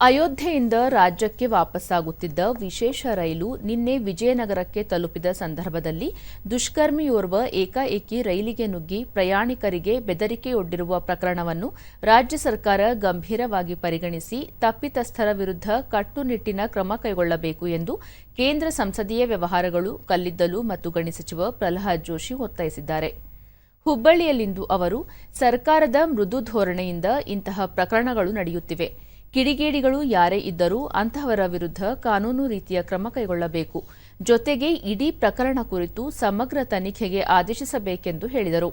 ಅಯೋಧ್ಯೆಯಿಂದ ರಾಜ್ಯಕ್ಕೆ ವಾಪಸ್ಸಾಗುತ್ತಿದ್ದ ವಿಶೇಷ ರೈಲು ನಿನ್ನೆ ವಿಜಯನಗರಕ್ಕೆ ತಲುಪಿದ ಸಂದರ್ಭದಲ್ಲಿ ದುಷ್ಕರ್ಮಿಯೋರ್ವ ಏಕಾಏಕಿ ರೈಲಿಗೆ ನುಗ್ಗಿ ಪ್ರಯಾಣಿಕರಿಗೆ ಬೆದರಿಕೆಯೊಡ್ಡಿರುವ ಪ್ರಕರಣವನ್ನು ರಾಜ್ಯ ಸರ್ಕಾರ ಗಂಭೀರವಾಗಿ ಪರಿಗಣಿಸಿ ತಪ್ಪಿತಸ್ಥರ ವಿರುದ್ಧ ಕಟ್ಟುನಿಟ್ಟಿನ ಕ್ರಮ ಕೈಗೊಳ್ಳಬೇಕು ಎಂದು ಕೇಂದ್ರ ಸಂಸದೀಯ ವ್ಯವಹಾರಗಳು, ಕಲ್ಲಿದ್ದಲು ಮತ್ತು ಗಣಿ ಸಚಿವ ಪ್ರಲ್ಹಾದ್ ಜೋಶಿ ಒತ್ತಾಯಿಸಿದ್ದಾರೆ. ಹುಬ್ಬಳ್ಳಿಯಲ್ಲಿಂದು ಅವರು ಸರ್ಕಾರದ ಮೃದು ಧೋರಣೆಯಿಂದ ಇಂತಹ ಪ್ರಕರಣಗಳು ನಡೆಯುತ್ತಿವೆ. ಕಿಡಿಗೇಡಿಗಳು ಯಾರೇ ಇದ್ದರೂ ಅಂತಹವರ ವಿರುದ್ಧ ಕಾನೂನು ರೀತಿಯ ಕ್ರಮ ಕೈಗೊಳ್ಳಬೇಕು. ಜೊತೆಗೆ ಇಡೀ ಪ್ರಕರಣ ಕುರಿತು ಸಮಗ್ರ ತನಿಖೆಗೆ ಆದೇಶಿಸಬೇಕೆಂದು ಹೇಳಿದರು.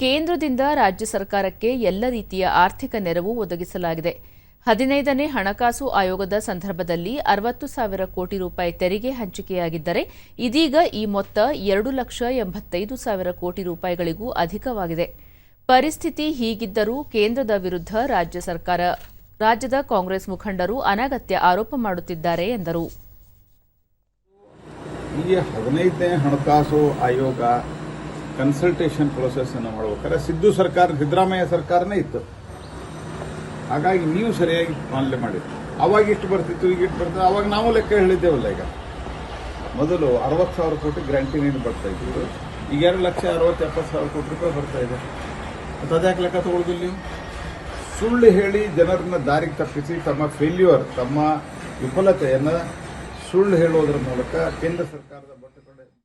ಕೇಂದ್ರದಿಂದ ರಾಜ್ಯ ಸರ್ಕಾರಕ್ಕೆ ಎಲ್ಲ ರೀತಿಯ ಆರ್ಥಿಕ ನೆರವು ಒದಗಿಸಲಾಗಿದೆ. ಹದಿನೈದನೇ ಹಣಕಾಸು ಆಯೋಗದ ಸಂದರ್ಭದಲ್ಲಿ ಅರವತ್ತು ಸಾವಿರ ಕೋಟಿ ರೂಪಾಯಿ ತೆರಿಗೆ ಹಂಚಿಕೆಯಾಗಿದ್ದರೆ ಇದೀಗ ಈ ಮೊತ್ತ ಎರಡು ಲಕ್ಷ ಎಂಬತ್ತೈದು ಸಾವಿರ ಕೋಟಿ ರೂಪಾಯಿಗಳಿಗೂ ಅಧಿಕವಾಗಿದೆ. ಪರಿಸ್ಥಿತಿ ಹೀಗಿದ್ದರೂ ಕೇಂದ್ರದ ವಿರುದ್ಧ ರಾಜ್ಯ ಸರ್ಕಾರ ರಾಜ್ಯದ ಕಾಂಗ್ರೆಸ್ ಮುಖಂಡರು ಅನಗತ್ಯ ಆರೋಪ ಮಾಡುತ್ತಿದ್ದಾರೆ ಎಂದರು. ಈ ಹದಿನೈದನೇ ಹಣಕಾಸು ಆಯೋಗ ಕನ್ಸಲ್ಟೇಷನ್ ಪ್ರೊಸೆಸ್ ಅನ್ನು ಮಾಡ್ಬೇಕಾದ್ರೆ ಸಿದ್ದು ಸರ್ಕಾರ, ಸಿದ್ದರಾಮಯ್ಯ ಸರ್ಕಾರನೇ ಇತ್ತು. ಹಾಗಾಗಿ ನೀವು ಸರಿಯಾಗಿ ಪಾಲನೆ ಮಾಡಿದ್ರಿ ಅವಾಗ ಇಷ್ಟು ಬರ್ತಿತ್ತು, ಈಗ ಇಷ್ಟು ಬರ್ತದೆ ಅವಾಗ ನಾವು ಲೆಕ್ಕ ಹೇಳಿದ್ದೇವಲ್ಲ ಈಗ. ಮೊದಲು ಅರವತ್ತು ಸಾವಿರ ಕೋಟಿ ಗ್ರಾಂಟಿನಿಂದ ಬರ್ತಾ ಇದ್ರು ಈಗ ಎರಡು ಲಕ್ಷ ಅರವತ್ತು ಎಪ್ಪತ್ತು ಸಾವಿರ ಕೋಟಿ ರೂಪಾಯಿ ಬರ್ತಾ ಇದೆ. ಅದ್ಯಾಕೆ ಲೆಕ್ಕ ತಗೊಳ್ಳೋದಿಲ್ಲ ನೀವು ಸುಳ್ಳು ಹೇಳಿ ಜನರನ್ನ ದಾರಿಗೆ ತಪ್ಪಿಸಿ ತಮ್ಮ ಫೇಲ್ಯೂರ್ ತಮ್ಮ ವಿಫಲತೆಯನ್ನು ಸುಳ್ಳು ಹೇಳೋದ್ರ ಮೂಲಕ ಕೇಂದ್ರ ಸರ್ಕಾರದ